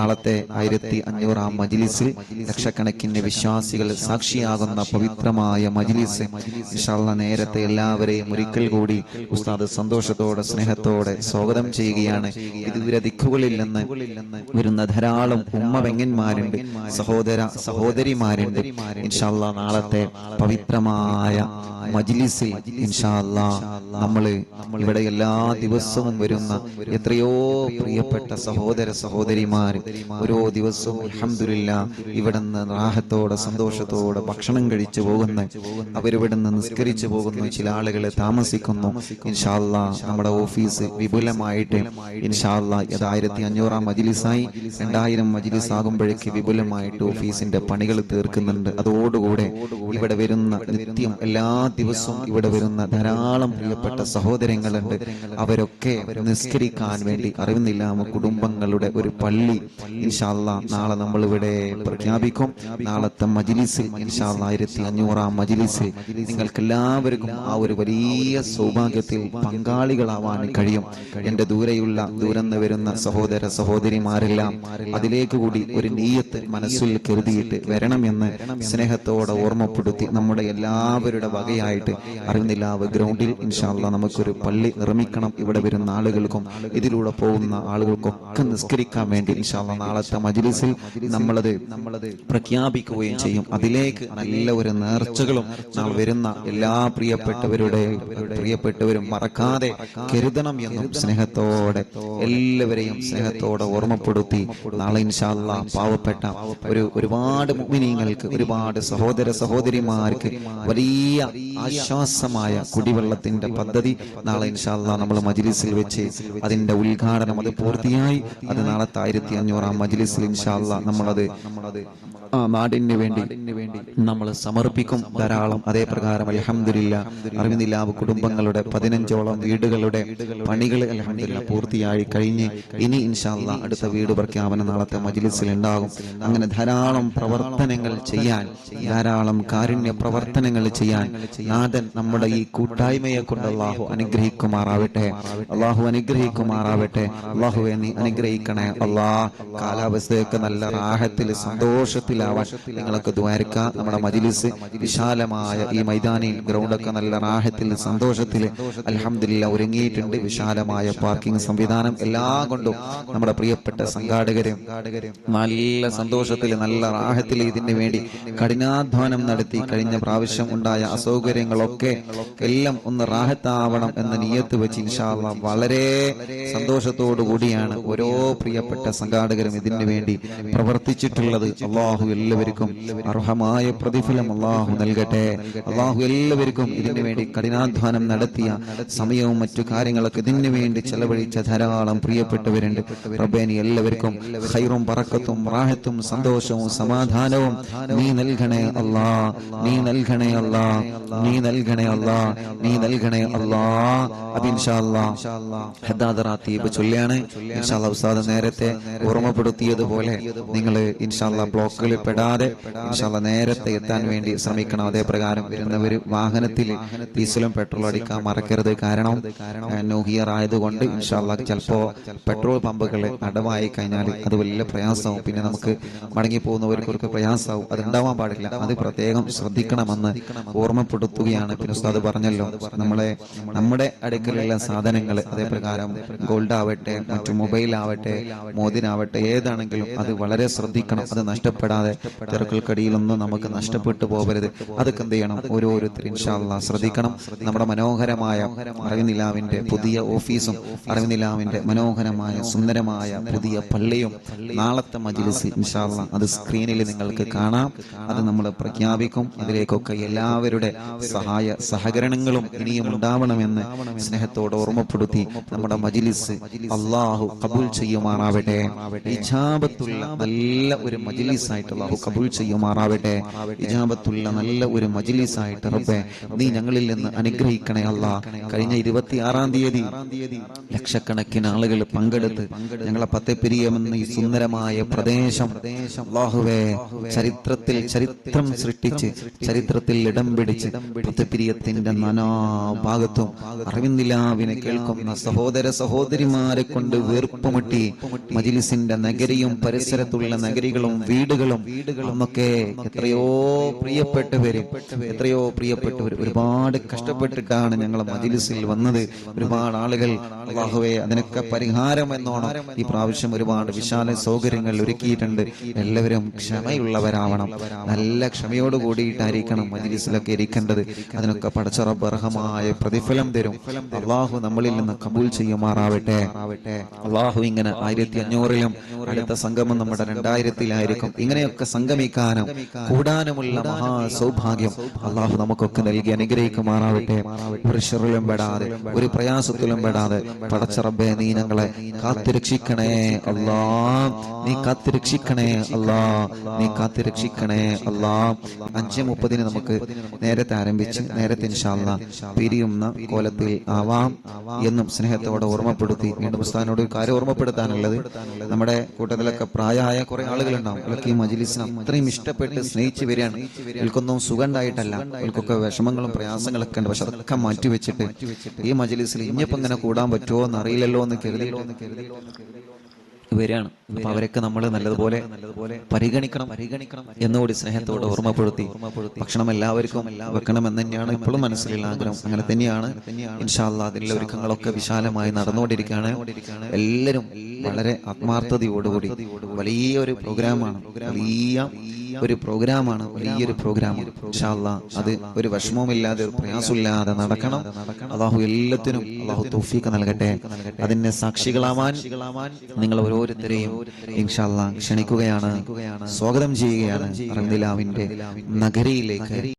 നാളത്തെ ആയിരത്തി അഞ്ഞൂറാം മജിലിസിൽ ലക്ഷക്കണക്കിന് വിശ്വാസികൾ സാക്ഷിയാകുന്ന പവിത്രമായ മജിലിസ്. ഇൻഷാല്ല നേരത്തെ എല്ലാവരെയും ഒരിക്കൽ കൂടി ഉസ്താദ് സന്തോഷത്തോടെ സ്നേഹത്തോടെ സ്വാഗതം ചെയ്യുകയാണ്. വിദൂര ദിക്കുകളിൽ നിന്ന് വരുന്ന ധാരാളം ഉമ്മ പെങ്ങന്മാരുണ്ട് സഹോദര സഹോദരിമാരുണ്ട്. ഇൻഷാല്ല നാളത്തെ പവിത്രമായ മജിലിസിൽ ഇൻഷാല്ല നമ്മൾ ഇവിടെ എല്ലാ ദിവസവും വരുന്ന എത്രയോ പ്രിയപ്പെട്ട സഹോദര സഹോദരിമാർ ഓരോ ദിവസവും അൽഹംദുലില്ല ഇവിടുന്ന് റാഹത്തോടെ സന്തോഷത്തോടെ ഭക്ഷണം കഴിച്ചു പോകുന്ന. അവരിവിടുന്ന് നിസ്കരിച്ചു പോകുന്നു. ചില ആളുകളെ താമസിക്കുന്നു. ഇൻഷാല്ല നമ്മുടെ ഓഫീസ് വിപുലമായിട്ട് ഇൻഷാല്ല ഇത് ആയിരത്തി അഞ്ഞൂറാം മജിലിസായി രണ്ടായിരം മജിലിസ് ആകുമ്പോഴേക്ക് വിപുലമായിട്ട് ഓഫീസിന്റെ പണികൾ തീർക്കുന്നുണ്ട്. അതോടുകൂടെ ഇവിടെ വരുന്ന നിത്യം എല്ലാ ദിവസവും ഇവിടെ വരുന്ന ധാരാളം പ്രിയപ്പെട്ട സഹോദരങ്ങളുണ്ട്. അവരൊക്കെ നിസ്കരിക്കാൻ വേണ്ടി അറിവുന്നില്ല കുടുംബങ്ങളുടെ ഒരു പള്ളി ഇൻഷാല്ല നാളെ നമ്മൾ ഇവിടെ പ്രഖ്യാപിക്കും. നാളത്തെ മജിലിസിൽ ഇൻഷാല്ല ആയിരത്തി അഞ്ഞൂറാം മജിലിസിൽ നിങ്ങൾക്ക് എല്ലാവർക്കും ആ ഒരു വലിയ സൗഭാഗ്യത്തിൽ പങ്കാളികളാവാൻ കഴിയും. എന്റെ ദൂരെയുള്ള ദൂരന്ന് വരുന്ന സഹോദര സഹോദരിമാരെല്ലാം അതിലേക്ക് കൂടി ഒരു നീയത്ത് മനസ്സിൽ കരുതിയിട്ട് വരണമെന്ന് സ്നേഹത്തോടെ ഓർമ്മപ്പെടുത്തി നമ്മുടെ എല്ലാവരുടെ വകയായിട്ട് അറിയുന്നില്ലാവ് ഗ്രൗണ്ടിൽ ഇൻഷാല്ല നമുക്കൊരു പള്ളി നിർമ്മിക്കണം. ഇവിടെ വരുന്ന ആളുകൾക്കും ഇതിലൂടെ പോകുന്ന ആളുകൾക്കും ഒക്കെ നിസ്കരിക്കാൻ വേണ്ടി ഇൻഷാല്ല നാളത്തെ മജിലിസിൽ നമ്മളത് നമ്മളത് പ്രഖ്യാപിക്കുകയും ചെയ്യും. അതിലേക്ക് നല്ല ഒരു നേർച്ചകളും നാളെ വരുന്ന എല്ലാ പ്രിയപ്പെട്ടവരുടെ പ്രിയപ്പെട്ടവരും മറക്കാതെ കരുതണം എന്നും സ്നേഹത്തോടെ എല്ലാവരെയും സ്നേഹത്തോടെ ഓർമ്മപ്പെടുത്തി നാളെ ഇൻഷാല്ല പാവപ്പെട്ട ഒരു ഒരുപാട് മുഗ്മിനീങ്ങൾക്ക് ഒരുപാട് സഹോദര സഹോദരിമാർക്ക് വലിയ ആശ്വാസമായ കുടിവെള്ളത്തിന്റെ പദ്ധതി നാളെ ഇൻഷാല്ല നമ്മൾ മജിലിസിൽ വെച്ച് അതിന്റെ ഉദ്ഘാടനം അത് പൂർത്തിയായി. അത് നാളത്തെ ആയിരത്തി അഞ്ഞൂറാം മജിലിസിൽ ഇൻഷാല്ല നമ്മളത് ആ നാടിന് വേണ്ടി നമ്മൾ സമർപ്പിക്കും ധാരാളം. അതേ പ്രകാരം അലഹമില്ല അറിവിന്ദില്ലാവ് കുടുംബങ്ങളുടെ പതിനഞ്ചോളം വീടുകളുടെ പണികൾ അലഹമില്ല പൂർത്തിയായി കഴിഞ്ഞ് ഇനി ഇൻഷാല്ല അടുത്ത വീട് പ്രഖ്യാപനം നാളത്തെ മജ്ലിസിൽ ഉണ്ടാകും. അങ്ങനെ ധാരാളം പ്രവർത്തനങ്ങൾ ചെയ്യാൻ ധാരാളം കാരുണ്യ പ്രവർത്തനങ്ങൾ ചെയ്യാൻ നാഥൻ നമ്മുടെ ഈ കൂട്ടായ്മയെ കൊണ്ട് അള്ളാഹു അനുഗ്രഹിക്കുമാറാവട്ടെ. അള്ളാഹു അനുഗ്രഹിക്കുമാറാവട്ടെ. അള്ളാഹുവെ നീ അനുഗ്രഹിക്കണേ. അള്ളാ കാലാവസ്ഥയൊക്കെ നല്ല റാഹത്തിൽ സന്തോഷത്തിലാവാൻ നിങ്ങളൊക്കെ ദ്വാരക്ക. നമ്മുടെ മജിലിസ് വിശാലമായ ഈ മൈതാനിയിൽ ഗ്രൗണ്ടൊക്കെ നല്ല റാഹത്തിൽ സന്തോഷത്തിൽ അലഹമില്ല ഒരുങ്ങിയിട്ടുണ്ട്. വിശാലമായ പാർക്കിംഗ് സംവിധാനം എല്ലാം കൊണ്ടും നമ്മുടെ പ്രിയപ്പെട്ട സംഘാടകരും നല്ല സന്തോഷത്തിൽ നല്ല റാഹത്തിൽ ഇതിന് വേണ്ടി കഠിനാധ്വാനം നടത്തി. കഴിഞ്ഞ പ്രാവശ്യം ഉണ്ടായ അസൗകര്യങ്ങളൊക്കെ എല്ലാം ഒന്ന് റാഹത്താവണം എന്ന നിയത്ത് വെച്ച് ഇൻഷാല്ല വളരെ സന്തോഷത്തോടു കൂടിയാണ് ഓരോ പ്രിയപ്പെട്ട സംഘാടകരും ഇതിനു വേണ്ടി പ്രവർത്തിച്ചിട്ടുള്ളത് അള്ളാഹു എല്ലാവർക്കും അർഹമായ പ്രതിഫലം അള്ളാഹു നൽകട്ടെ. അള്ളാഹു എല്ലാവർക്കും ഇതിനു വേണ്ടി കഠിനാധ്വാനം നടത്തിയ സമയവും മറ്റു കാര്യങ്ങളൊക്കെ ഇതിനു വേണ്ടി ചെലവഴിച്ച ധാരാളം പ്രിയപ്പെട്ടവരുണ്ട്. റബ്ബേനി എല്ലാവർക്കും ഹൈറും പറക്കത്തും റാഹത്തും സന്തോഷവും സമാധാനവും നീ നൽകണേ അല്ലാ. നീ നൽകണേ അല്ലാ. നീ നൽകണേ അല്ലാ. നീ നൽകണേ അല്ലാ. അത് ഇൻഷാല്ലാ ഹദാദറാത്തീബ് ചൊല്ലിയാണ് ഇൻഷാല്ലാ ഉസ്താദ് നേരത്തെ ഓർമ്മപ്പെടുത്തിയതുപോലെ നിങ്ങൾ ഇൻഷാല്ല ബ്ലോക്കുകളിൽ പെടാതെ ഇൻഷാല്ല നേരത്തെ എത്താൻ വേണ്ടി ശ്രമിക്കണം. അതേ പ്രകാരം വരുന്നവർ വാഹനത്തിൽ ഡീസലും പെട്രോളും അടിക്കാൻ മറക്കരുത്. കാരണം നോഹിയർ ആയതുകൊണ്ട് ഇൻഷാല്ല ചിലപ്പോ പെട്രോൾ പമ്പുകൾ അടവായി കഴിഞ്ഞാൽ അത് വലിയ പ്രയാസമാവും പിന്നെ നമുക്ക് മടങ്ങി പോകുന്നവർക്കൊക്കെ അത് ഉണ്ടാവാൻ പാടില്ല. അത് പ്രത്യേകം ശ്രദ്ധിക്കണമെന്ന് ഓർമ്മപ്പെടുത്തുകയാണ്. പിന്നെ ഉസ്താദ് പറഞ്ഞല്ലോ നമ്മളെ നമ്മുടെ അടുക്കലുള്ള സാധനങ്ങൾ അതേപ്രകാരം ഗോൾഡ് ആവട്ടെ മറ്റു മൊബൈൽ ആവട്ടെ മോതിനാവട്ടെ ഏതാണെങ്കിലും അത് വളരെ ശ്രദ്ധിക്കണം. അത് നഷ്ടപ്പെടാതെ തിരക്കൾക്കടിയിലൊന്നും നമുക്ക് നഷ്ടപ്പെട്ടു പോകരുത്. അതൊക്കെ എന്ത് ചെയ്യണം? ഓരോരുത്തരും ഇൻഷാല്ല ശ്രദ്ധിക്കണം. നമ്മുടെ മനോഹരമായ അറിവിനിലാവിന്റെ പുതിയ ഓഫീസും അറിവിനിലാവിന്റെ മനോഹരമായ സുന്ദരമായ പുതിയ പള്ളിയും നാളത്തെ മജിലിസ് ഇൻഷാല്ല അത് സ്ക്രീനിൽ നിങ്ങൾക്ക് കാണാം. അത് നമ്മൾ പ്രഖ്യാപിക്കും. അതിലേക്കൊക്കെ എല്ലാവരുടെ സഹായ സഹകരണങ്ങളും ഇനിയും ഉണ്ടാവണമെന്ന് സ്നേഹത്തോട് ഓർമ്മപ്പെടുത്തി നമ്മുടെ മജിലിസ് അള്ളാഹു കബൂൽ ചെയ്യുമാറാവട്ടെ. ഇജാബത്തുള്ള നല്ല ഒരു മജിലിസ് ആയിട്ട് അള്ളാഹു കബൂൽ ചെയ്യുമാറാവട്ടെ. ഇജാബത്തുള്ള നല്ല ഒരു മജിലിസ് ആയിട്ട് റബ്ബെ. നീ ഞങ്ങളിൽ നിന്ന് അനുഗ്രഹിക്കണേ അല്ല കഴിഞ്ഞ ഇരുപത്തിയാറാം തീയതി ലക്ഷക്കണക്കിന് ആളുകൾ പങ്കെടുത്ത് ഞങ്ങളെ പത്തെപ്പിരിയമെന്ന ഈ സുന്ദരമായ പ്രദേശം അള്ളാഹുവേ ചരിത്രത്തിൽ ചരിത്രം സൃഷ്ടിച്ച് ചരിത്രത്തിൽ ഇടം പിടിച്ച് പത്തെപ്പിരിയത്തിന്റെ നാനാഭാഗത്തും അറിവിന്ദിലാവിനെ കേൾക്കുന്ന സഹോദര സഹോദരിമാരെ കൊണ്ട് വീർപ്പുമുട്ടി മജിലിസിന്റെ മജിലിസിന്റെ നഗരിയും പരിസരത്തുള്ള നഗരികളും വീടുകളും ഒക്കെ എത്രയോ പ്രിയപ്പെട്ടവര് എത്രയോ പ്രിയപ്പെട്ടവർ ഒരുപാട് കഷ്ടപ്പെട്ടിട്ടാണ് ഞങ്ങൾ മജിലിസിൽ വന്നത്. ഒരുപാട് ആളുകൾ അള്ളാഹുവെ അതിനൊക്കെ പരിഹാരം എന്നോണം ഈ പ്രാവശ്യം ഒരുപാട് വിശാല സൗകര്യങ്ങൾ ഒരുക്കിയിട്ടുണ്ട്. എല്ലാവരും ക്ഷമയുള്ളവരാവണം. നല്ല ക്ഷമയോട് കൂടിയിട്ടായിരിക്കണം മജിലിസിലൊക്കെ ഇരിക്കേണ്ടത്. അതിനൊക്കെ പടച്ചറബർഹമായ പ്രതിഫലം തരും. അള്ളാഹു നമ്മളിൽ നിന്ന് കബൂൽ ചെയ്യുമാറാവട്ടെ. അള്ളാഹു ഇങ്ങനെ ആയിരത്തി അഞ്ഞൂറിലും അടുത്ത സംഗമം നമ്മുടെ രണ്ടായിരത്തിലായിരിക്കും. ഇങ്ങനെയൊക്കെ സംഗമിക്കാനും കൂടാനുമുള്ള മഹാ സൗഭാഗ്യം അള്ളാഹു നമുക്കൊക്കെ നൽകി അനുഗ്രഹിക്കുമാറാവട്ടെ. ഒരു ഷെറിലും പെടാതെ ഒരു പ്രയാസത്തിലും പെടാതെ പടച്ചറബേ നീ ഞങ്ങളെ കാത്തുരക്ഷിക്കണേ അല്ലാ നീ കാത്തുരക്ഷിക്കണേ അല്ലാ നീ കാത്തുരക്ഷിക്കണേ അല്ലാ അഞ്ച് മുപ്പതിന് നമുക്ക് നേരത്തെ ആരംഭിച്ച് നേരത്തെ ഇൻഷാല്ല പിരിയുന്ന കോലത്തിൽ ആവാം എന്നും സ്നേഹത്തോടെ ഓർമ്മപ്പെടുത്തി വീണ്ടും ഒരു കാര്യം ഓർമ്മപ്പെടുത്താനുള്ളത് നമ്മുടെ കൂട്ടത്തിലൊക്കെ പ്രായമായ കുറെ ആളുകളുണ്ടാവും. അവർക്ക് ഈ മജിലിസിനെ അത്രയും ഇഷ്ടപ്പെട്ട് സ്നേഹിച്ച് വരികയാണ്. ഇവർക്കൊന്നും സുഖമുണ്ടായിട്ടല്ല. ഇവർക്കൊക്കെ വിഷമങ്ങളും പ്രയാസങ്ങളൊക്കെ ഉണ്ട്. പക്ഷെ അതൊക്കെ മാറ്റി വെച്ചിട്ട് ഈ മജിലിസിൽ ഇനിയിപ്പോ ഇങ്ങനെ കൂടാൻ പറ്റുമോ എന്ന് അറിയില്ലല്ലോ എന്ന് കരുതി വരികയാണ്. അപ്പൊ അവരൊക്കെ നമ്മൾ നല്ലതുപോലെ നല്ലതുപോലെ പരിഗണിക്കണം പരിഗണിക്കണം എന്നുകൂടി സ്നേഹത്തോടെ ഓർമ്മപ്പെടുത്തി ഓർമ്മപ്പെടുത്തി ഭക്ഷണം എല്ലാവർക്കും വെക്കണം എന്ന് തന്നെയാണ് ഇപ്പോഴും മനസ്സിലുള്ള ആഗ്രഹം. അങ്ങനെ തന്നെയാണ് ഇൻഷാല്ല അതിലെ ഒരുക്കങ്ങളൊക്കെ വിശാലമായി നടന്നുകൊണ്ടിരിക്കുകയാണ്. എല്ലാവരും വളരെ ആത്മാർത്ഥതയോടുകൂടി വലിയൊരു പ്രോഗ്രാമാണ്. വലിയ ഒരു പ്രോഗ്രാമാണ് വലിയൊരു പ്രോഗ്രാം. അത് ഒരു വിഷമവുമില്ലാതെ ഒരു പ്രയാസമില്ലാതെ നടക്കണം. അള്ളാഹു എല്ലാത്തിനും അള്ളാഹു തോഫീക്ക് നൽകട്ടെ. അതിന്റെ സാക്ഷികളാവാൻ നിങ്ങൾ ഓരോരുത്തരെയും ഇൻഷാല്ല ക്ഷണിക്കുകയാണ്. സ്വാഗതം ചെയ്യുകയാണ് റംദിലാവിന്റെ നഗരിയിലേക്ക്.